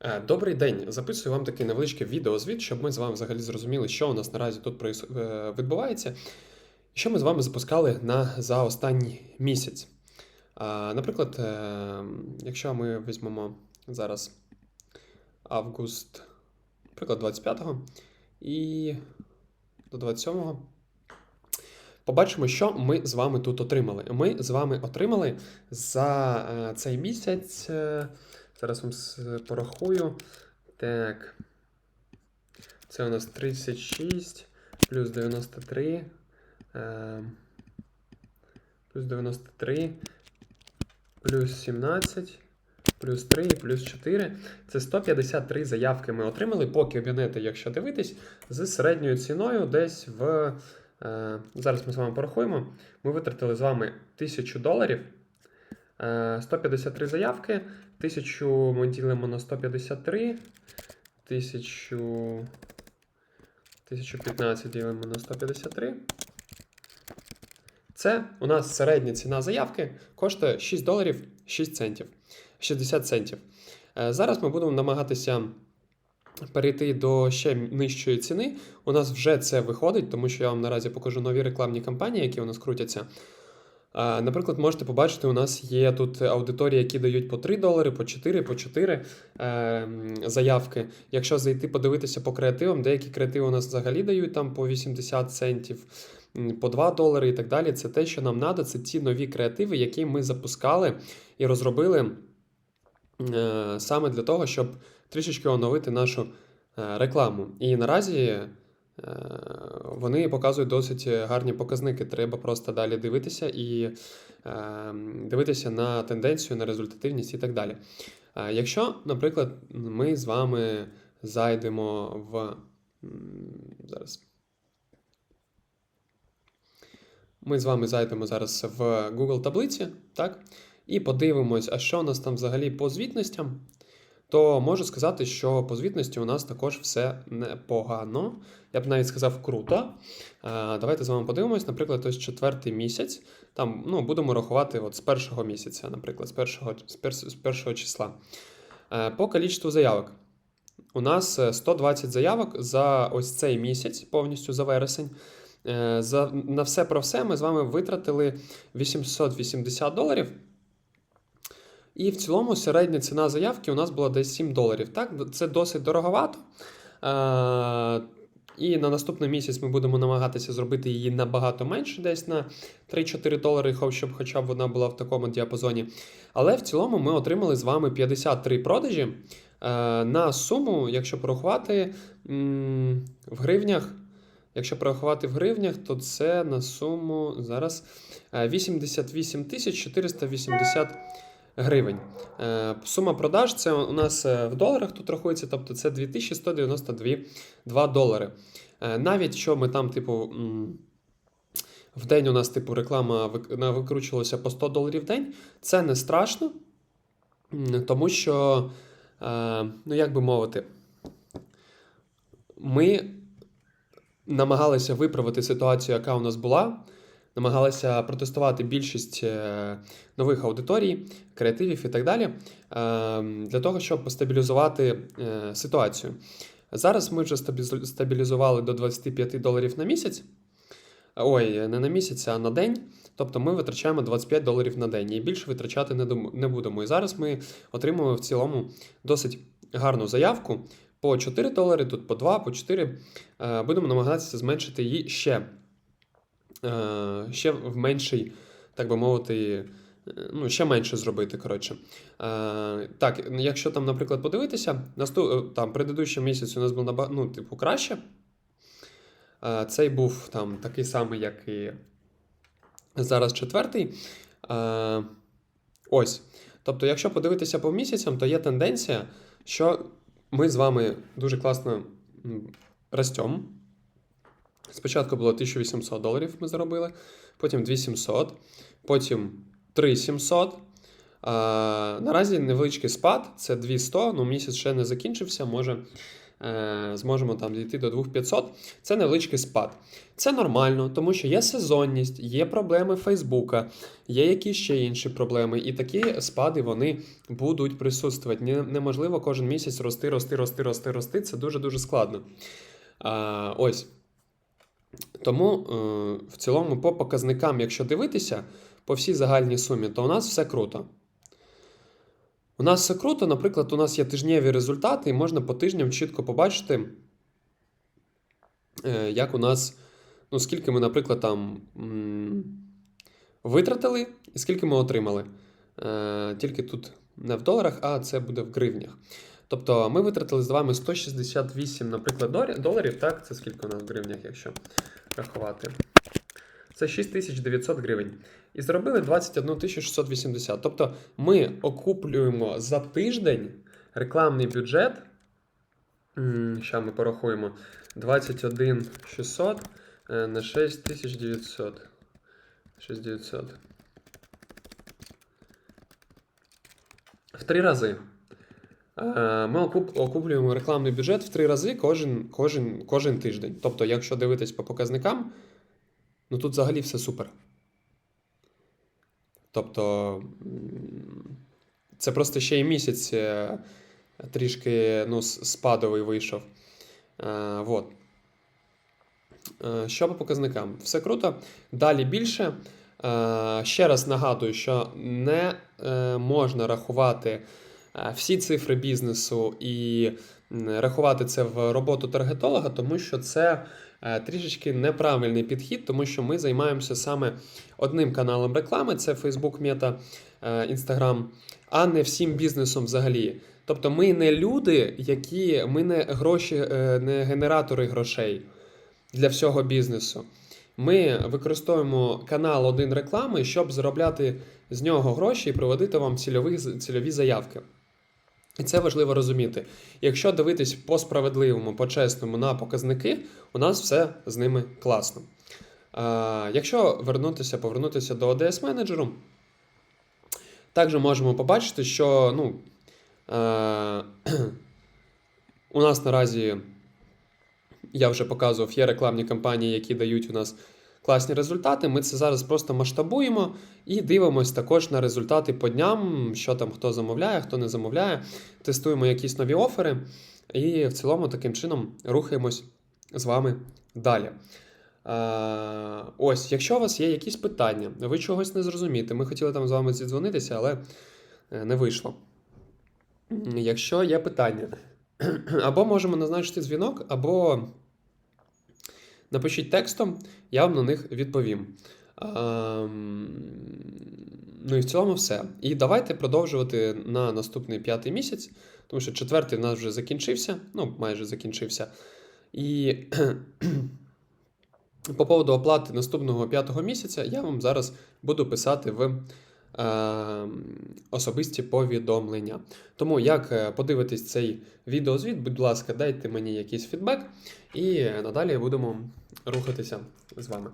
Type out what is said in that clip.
Е, Добрий день. Записую вам такий невеличкий відеозвіт, щоб ми з вами взагалі зрозуміли, що у нас наразі тут е, відбувається, і що ми з вами запускали на, за останній місяць. Наприклад, е, якщо ми візьмемо зараз август, наприклад, 25-го і до 27-го, побачимо, що ми з вами тут отримали. Ми з вами отримали за цей місяць. Е, Зараз вам порахую. Так. Це у нас 36 плюс 93. Е, плюс 93. Плюс 17. Плюс 3 плюс 4. Це 153 заявки ми отримали по кабінету, якщо дивитись, з середньою ціною десь в. Е, зараз ми з вами порахуємо. Ми витратили з вами 1000 доларів. Е, 153 заявки. 1000 ми ділимо на 153. 1000... 1015 ділимо на 153. Це у нас середня ціна заявки коштує 6 доларів 6 центів. 60 центів. Е, Зараз ми будемо намагатися перейти до ще нижчої ціни. У нас вже це виходить, тому що я вам наразі покажу нові рекламні кампанії, які у нас крутяться. Наприклад, можете побачити, у нас є тут аудиторії, які дають по 3 долари, по 4, по 4 е, заявки. Якщо зайти подивитися по креативам, деякі креативи у нас взагалі дають там по 80 центів, по 2 долари і так далі. Це те, що нам треба, це ті нові креативи, які ми запускали і розробили е, саме для того, щоб трішечки оновити нашу е, рекламу. І наразі. Е, Вони показують досить гарні показники. Треба просто далі дивитися і е, дивитися на тенденцію, на результативність і так далі. Е, Якщо, наприклад, ми з вами зайдемо в зараз. Ми з вами зайдемо зараз в Google таблиці, так? І подивимось, а що у нас там взагалі по звітностям, то можу сказати, що по звітності у нас також все непогано. Я б навіть сказав круто. Е, Давайте з вами подивимось, наприклад, ось четвертий місяць. Там ну, будемо рахувати от з першого місяця, наприклад, з першого, з перс- з першого числа. Е, По кількості заявок. У нас е, 120 заявок за ось цей місяць, повністю за вересень. Е, За, на все про все ми з вами витратили 880 доларів. І в цілому середня ціна заявки у нас була десь 7 доларів. Так, це досить дороговато. І на наступний місяць ми будемо намагатися зробити її набагато менше, десь на 3-4 долари, щоб хоча б вона була в такому діапазоні. Але в цілому ми отримали з вами 53 продажі на суму, якщо порахувати в гривнях. Якщо порахувати в гривнях, то це на суму зараз е, 88 тисяч 480 гривень. Е, Сума продаж це у нас е, в доларах тут рахується, тобто це 2192 2 долари. Е, Навіть що ми там, типу, в день у нас, типу, реклама викручувалася по 100 доларів в день, це не страшно, тому що, ну як би мовити, ми намагалися виправити ситуацію, яка у нас була. Намагалися протестувати більшість е, нових аудиторій, креативів і так далі, е, для того, щоб стабілізувати е, ситуацію. Зараз ми вже стабілізували до 25 доларів на місяць. Ой, не на місяць, а на день. Тобто ми витрачаємо 25 доларів на день і більше витрачати не будемо. І зараз ми отримуємо в цілому досить гарну заявку по 4 долари, тут по 2, по 4. Е, Будемо намагатися зменшити її ще, ще в менший, так би мовити, е, ну, ще менше зробити. Коротше. Е, Так, якщо там, наприклад, подивитися, е, там предыдущий місяць у нас був наба- ну, типу, краще. Е, Цей був там такий самий, як і зараз четвертий. Е, Ось. Тобто, якщо подивитися по місяцям, то є тенденція, що ми з вами дуже класно ростемо. Спочатку було 1800 доларів ми заробили, потім 2700, потім 3700. А, наразі невеличкий спад, це 200, ну місяць ще не закінчився, може е, зможемо там дійти до 2500. Це невеличкий спад. Це нормально, тому що є сезонність, є проблеми Фейсбука, є якісь ще інші проблеми, і такі спади вони будуть присутствувати. Неможливо кожен місяць рости, рости, рости, рости, рости. Це дуже дуже складно. А, ось. Тому е, в цілому, по показникам, якщо дивитися, по всій загальній сумі, то у нас все круто. У нас все круто, наприклад, у нас є тижневі результати, і можна по тижням чітко побачити, е, як у нас, ну, скільки ми, наприклад, там витратили і скільки ми отримали. Е, Тільки тут не в доларах, а це буде в гривнях. Тобто ми витратили з вами 168, наприклад, доларів. Так, це скільки у нас в гривнях, якщо рахувати. Це 6900 гривень. І заробили 21 680. Тобто ми окуплюємо за тиждень рекламний бюджет. Зараз ми порахуємо. 21 600 е, на 6900. 6900. В три рази. Е, Ми окуплюємо рекламний бюджет в три рази кожен, кожен, кожен тиждень. Тобто, якщо дивитись по показникам, ну тут взагалі все супер. Тобто, це просто ще й місяць е, трішки ну, спадовий вийшов. Е, вот. Що по показникам? Все круто. Далі більше. Ще раз нагадую, що не можна рахувати всі цифри бізнесу і рахувати це в роботу таргетолога, тому що це е, трішечки неправильний підхід, тому що ми займаємося саме одним каналом реклами: це Facebook, Meta, е, Instagram, а не всім бізнесом взагалі. Тобто ми не люди, які ми не гроші, е, не генератори грошей для всього бізнесу. Ми використовуємо канал один реклами, щоб заробляти з нього гроші і проводити вам цільові, цільові заявки. І це важливо розуміти. Якщо дивитись по справедливому, по чесному на показники, у нас все з ними класно. А, якщо вернутися, повернутися до ODS менеджеру, також можемо побачити, що ну, е, у нас наразі я вже показував, є рекламні кампанії, які дають у нас класні результати. Ми це зараз просто масштабуємо і дивимося також на результати по дням, що там хто замовляє, хто не замовляє. Тестуємо якісь нові офери, і в цілому таким чином рухаємось з вами далі. Ось, якщо у вас є якісь питання, ви чогось не зрозумієте, ми хотіли там з вами зідзвонитися, але е, не вийшло. Якщо є питання, або можемо назначити дзвінок, або напишіть текстом, я вам на них відповім. Ем, Ну і в цілому все. І давайте продовжувати на наступний п'ятий місяць, тому що четвертий в нас вже закінчився, ну, майже закінчився. І по поводу оплати наступного п'ятого місяця я вам зараз буду писати в особисті повідомлення. Тому як е, подивитись цей відеозвіт, будь ласка, дайте мені якийсь фідбек, і надалі будемо рухатися з вами.